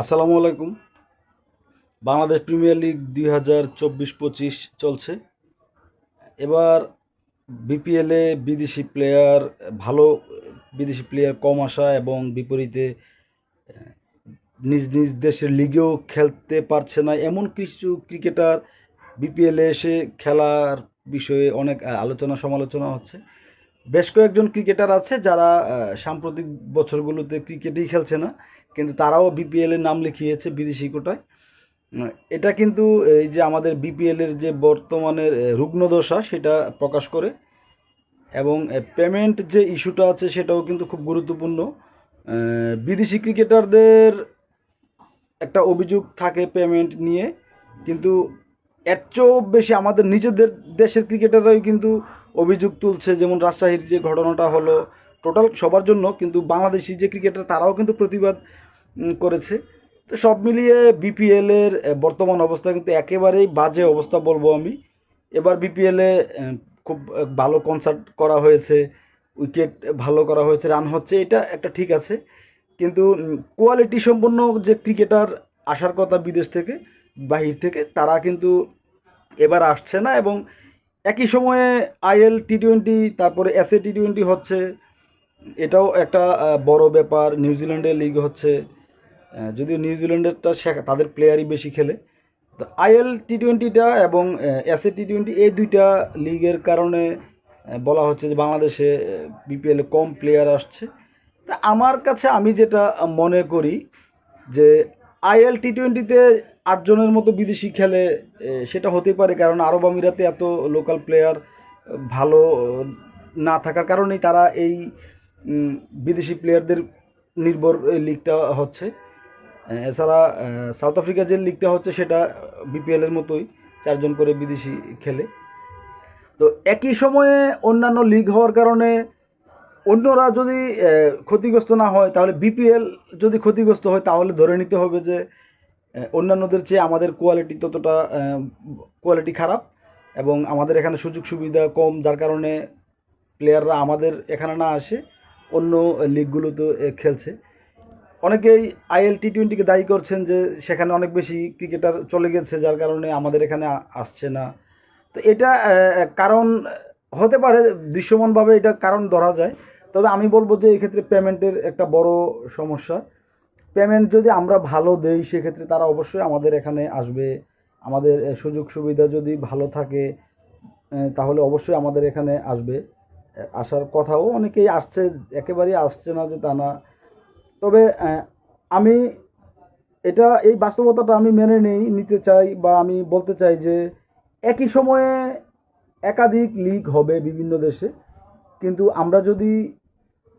আসসালামু আলাইকুম। Bangladesh premier league দুই হাজার চব্বিশ পঁচিশ চলছে। এবার বিপিএলে বিদেশি প্লেয়ার ভালো বিদেশি প্লেয়ার কম আসা এবং বিপরীতে নিজ নিজ দেশের লিগেও খেলতে পারছে না। এমন কিছু ক্রিকেটার বিপিএলে এসে খেলার বিষয়ে অনেক আলোচনা সমালোচনা হচ্ছে। বেশ কয়েকজন ক্রিকেটার আছে যারা সাম্প্রতিক বছরগুলোতে ক্রিকেটই খেলছে না। কিন্তু তারাও বিপিএল এর নাম লিখিয়েছে বিদেশি কোটায়। এটা কিন্তু এই যে আমাদের বিপিএল এর যে বর্তমানের রুগ্নদশা সেটা প্রকাশ করে। এবং পেমেন্ট যে ইস্যুটা আছে, সেটাও কিন্তু খুব গুরুত্বপূর্ণ। বিদেশি ক্রিকেটারদের একটা অভিযোগ থাকে পেমেন্ট নিয়ে। কিন্তু এর চেয়েও বেশি আমাদের নিজেদের দেশের ক্রিকেটাররাই কিন্তু অভিযোগ তুলছে, যেমন রাজশাহীর যে ঘটনাটা হলো টোটাল সবার জন্য। কিন্তু বাংলাদেশি যে ক্রিকেটার তারাও কিন্তু প্রতিবাদ করেছে। তো সব মিলিয়ে বিপিএল এর বর্তমান অবস্থা কিন্তু একেবারেই বাজে অবস্থা বলব আমি। এবার বিপিএল খুব ভালো কনসার্ট করা হয়েছে উইকেট ভালো করা হয়েছে রান হচ্ছে, এটা একটা ঠিক আছে। কিন্তু কোয়ালিটি সম্পন্ন যে ক্রিকেটার আসার কথা বিদেশ থেকে, বাহির থেকে, তারা কিন্তু এবার আসছে না এবং একই সময়ে আইএল টি টোয়েন্টি তারপরে এসএ টি টোয়েন্টি হচ্ছে। এটাও একটা বড় ব্যাপার, নিউজিল্যান্ডের লিগ হচ্ছে। যদিও নিউজিল্যান্ডেরটা তাদের প্লেয়ারই বেশি খেলে। তো আইএল টি টোয়েন্টিটা এবং এসএ টি টোয়েন্টি এই দুইটা লিগের কারণে বলা হচ্ছে যে বাংলাদেশে বিপিএলে কম প্লেয়ার আসছে। তা আমার কাছে আমি যেটা মনে করি যে আইএল টি টোয়েন্টিতে আটজনের মতো বিদেশি খেলে সেটা হতে পারে কারণ আরব আমিরাতে এত লোকাল প্লেয়ার ভালো না থাকার কারণেই তারা এই বিদেশি প্লেয়ারদের নির্ভর লিগটা হচ্ছে। এছাড়া সাউথ আফ্রিকা যে লিগটা হচ্ছে সেটা বিপিএল এর মতোই, চারজন করে বিদেশি খেলে। তো একই সময়ে অন্যান্য লিগ হওয়ার কারণে অন্যরা যদি ক্ষতিগ্রস্ত না হয়, তাহলে বিপিএল যদি ক্ষতিগ্রস্ত হয়, তাহলে ধরে নিতে হবে যে অন্যান্যদের চেয়ে আমাদের কোয়ালিটি ততটা কোয়ালিটি খারাপ এবং আমাদের এখানে সুযোগ সুবিধা কম, যার কারণে প্লেয়াররা আমাদের এখানে না আসে, অন্য লিগগুলোতে খেলছে। অনেকেই আইএল টি টোয়েন্টিকে দায়ী করছেন যে সেখানে অনেক বেশি ক্রিকেটার চলে গেছে, যার কারণে আমাদের এখানে আসছে না। তো এটা কারণ, হতে পারে দৃশ্যমানভাবে এটা কারণ ধরা যায়, তবে আমি বলব যে এই ক্ষেত্রে পেমেন্টের একটা বড় সমস্যা। পেমেন্ট যদি আমরা ভালো দেই, সেক্ষেত্রে তারা অবশ্যই আমাদের এখানে আসবে। আমাদের সুযোগ সুবিধা যদি ভালো থাকে তাহলে অবশ্যই আমাদের এখানে আসবে। আসার কথাও অনেকেই আসছে, একেবারেই আসছে না যে তা না। তবে আমি এটা, এই বাস্তবতাটা আমি মেনে নেই, নিতে চাই বা আমি বলতে চাই যে একই সময়ে একাধিক লিগ হবে বিভিন্ন দেশে, কিন্তু আমরা যদি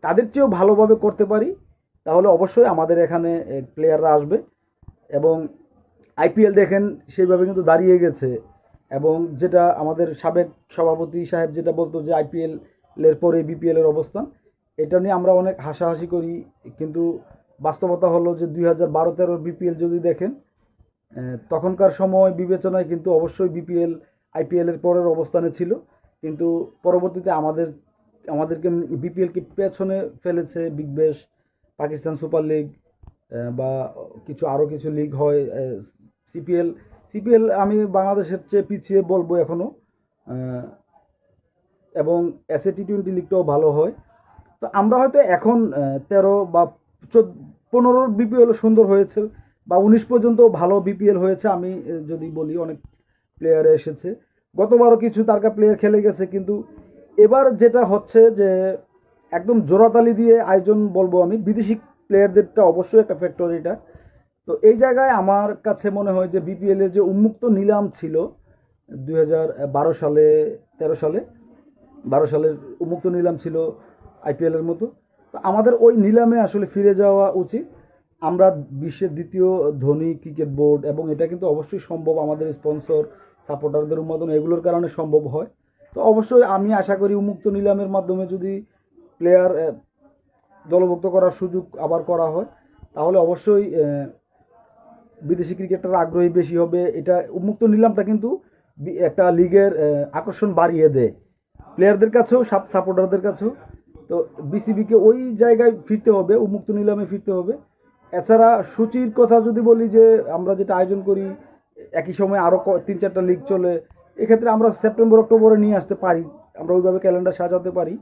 তাদের চেয়েও ভালোভাবে করতে পারি, তাহলে অবশ্যই আমাদের এখানে প্লেয়াররা আসবে এবং আইপিএল দেখেন, সেইভাবে কিন্তু দাঁড়িয়ে গেছে এবং যেটা আমাদের সাবেক সভাপতি সাহেব যেটা বলতো যে আইপিএল এর পরে বিপিএলের অবস্থান এটা নিয়ে আমরা অনেক হাসাহাসি করি, কিন্তু বাস্তবতা হলো যে দুই হাজার বারো তেরোর বিপিএল যদি দেখেন তখনকার সময় বিবেচনায় কিন্তু অবশ্যই বিপিএল আইপিএল এর পরের অবস্থানে ছিল, কিন্তু পরবর্তীতে আমাদের, আমাদেরকে বিপিএলকে পেছনে ফেলেছে Big Bash Pakistan Super League বা কিছু আরও কিছু লিগ হয় সিপিএল সিপিএল আমি বাংলাদেশের চেয়ে পিছিয়ে বলব এখনও এবং এসএ টি টোয়েন্টি লিগটাও ভালো হয়। তো আমরা হয়তো এখন তেরো বা চোদ্দ পনেরোর বিপিএল সুন্দর হয়েছে বা উনিশ পর্যন্ত ভালো বিপিএল হয়েছে, আমি যদি বলি, অনেক প্লেয়ার এসেছে। গতবারও কিছু তারকা প্লেয়ার খেলে গেছে, কিন্তু এবার যেটা হচ্ছে যে একদম জোড়াতালি দিয়ে আয়োজন বলব আমি, বিদেশি প্লেয়ারদেরটা অবশ্যই একটা ফ্যাক্টর এটা। তো এই জায়গায় আমার কাছে মনে হয় যে বিপিএল এর যে উন্মুক্ত নিলাম ছিল দুই সালে, তেরো সালে, বারো সালের উন্মুক্ত নিলাম ছিল আইপিএল এর মতো। তো আমাদের ওই নিলামে আসলে ফিরে যাওয়া উচিত। আমরা বিশ্বের দ্বিতীয় ধনী ক্রিকেট বোর্ড এবং এটা কিন্তু অবশ্যই সম্ভব আমাদের স্পন্সর, সাপোর্টারদের উন্মাদন এগুলোর কারণে সম্ভব হয়। তো অবশ্যই আমি আশা করি উন্মুক্ত নিলামের মাধ্যমে যদি প্লেয়ার দলভুক্ত করার সুযোগ আবার করা হয়, তাহলে অবশ্যই বিদেশি ক্রিকেটার আগ্রহী বেশি হবে। এটা উন্মুক্ত নিলামটা কিন্তু একটা লিগের আকর্ষণ বাড়িয়ে দেয়। প্লেয়ারদের কাছেও সাপোর্টারদের কাছেও। তো বিসিবিকে ওই জায়গায় ফিরতে হবে, উন্মুক্ত নিলামে ফিরতে হবে। এছাড়া সূচির কথা যদি বলি যে, আমরা যেটা আয়োজন করি, একই সময় আরও তিন চারটা লিগ চলে, এক্ষেত্রে আমরা সেপ্টেম্বর অক্টোবরে নিয়ে আসতে পারি। আমরা ওইভাবে ক্যালেন্ডার সাজাতে পারি।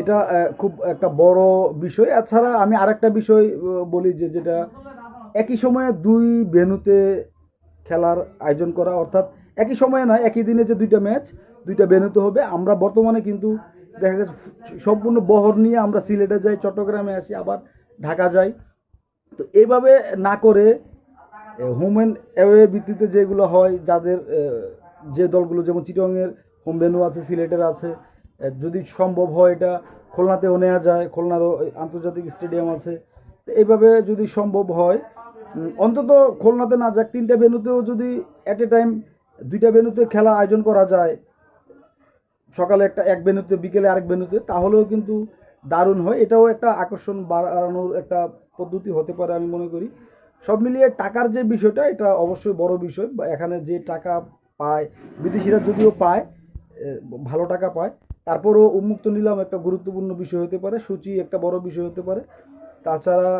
এটা খুব একটা বড় বিষয়। এছাড়া আমি আরেকটা বিষয় বলি যে, যেটা একই সময়ে দুই ভেন্যুতে খেলার আয়োজন করা, অর্থাৎ একই সময়ে নয়, একই দিনে যে দুইটা ম্যাচ দুইটা ভেন্যুতে হবে। আমরা বর্তমানে কিন্তু দেখা গেছে, সম্পূর্ণ বহর নিয়ে আমরা সিলেটে যাই, চট্টগ্রামে আসি, আবার ঢাকা যাই। তো এইভাবে না করে হোম অ্যান্ড অ্যাওয়ে ভিত্তিতে যেগুলো হয়, যাদের যে দলগুলো, যেমন চিটংয়ের হোম ভেন্যু আছে, সিলেটের আছে যদি সম্ভব হয় এটা, খুলনাতেও নেওয়া যায়, খুলনারও আন্তর্জাতিক স্টেডিয়াম আছে। এইভাবে যদি সম্ভব হয় অন্তত খুলনাতে না যাক, তিনটা ভেন্যুতেও যদি অ্যাট এ টাইম দুইটা ভেন্যুতে খেলা আয়োজন করা যায় সকালে একটা এক ভেন্যুতে বিকেলে আরেক ভেন্যুতে তাহলেও কিন্তু দারুণ হয়। এটাও একটা আকর্ষণ বাড়ানোর একটা পদ্ধতি হতে পারে আমি মনে করি। সব মিলিয়ে টাকার যে বিষয়টা, এটা অবশ্যই বড় বিষয়। বা এখানে যে টাকা পায়, বিদেশিরা যদিও পায় ভালো টাকা পায়, তারপরেও উন্মুক্ত নিলাম একটা গুরুত্বপূর্ণ বিষয় হতে পারে, সূচি একটা বড় বিষয় হতে পারে। তাছাড়া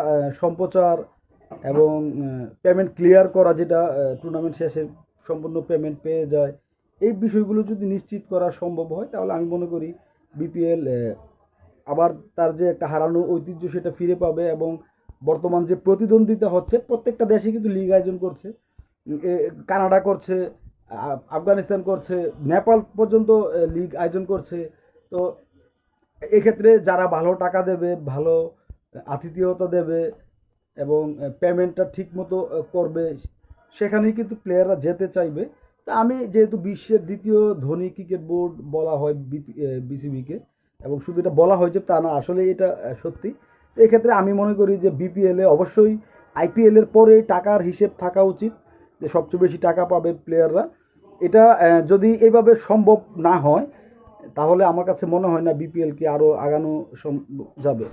সম্প্রচার এবং পেমেন্ট ক্লিয়ার করা, যেটা টুর্নামেন্ট শেষে সম্পূর্ণ পেমেন্ট পেয়ে যায়। এই বিষয়গুলো যদি নিশ্চিত করা সম্ভব হয়, তাহলে আমি মনে করি বিপিএল আবার তার যে একটা হারানো ঐতিহ্য সেটা ফিরে পাবে এবং বর্তমান যে প্রতিদ্বন্দ্বিতা হচ্ছে, প্রত্যেকটা দেশে কিন্তু লিগ আয়োজন করছে। কানাডা করছে আফগানিস্তান করছে, নেপাল পর্যন্ত লিগ আয়োজন করছে। তো এক্ষেত্রে যারা ভালো টাকা দেবে, ভালো আতিথেয়তা দেবে এবং পেমেন্টটা ঠিক মতো করবে, সেখানেই কিন্তু প্লেয়াররা যেতে চাইবে। তা আমি যেহেতু বিশ্বের দ্বিতীয় ধনী ক্রিকেট বোর্ড বলা হয় বিসিবিকে, এবং শুধু এটা বলা হয়েছে তা না, আসলে এটা সত্যি। এক্ষেত্রে আমি মনে করি যে বিপিএলে অবশ্যই আইপিএল এর পরে টাকার হিসেব থাকা উচিত, যে সবচেয়ে বেশি টাকা পাবে প্লেয়াররা। এটা যদি এইভাবে সম্ভব না হয়, তাহলে আমার কাছে মনে হয় না বিপিএল কি আরও আগানো যাবে।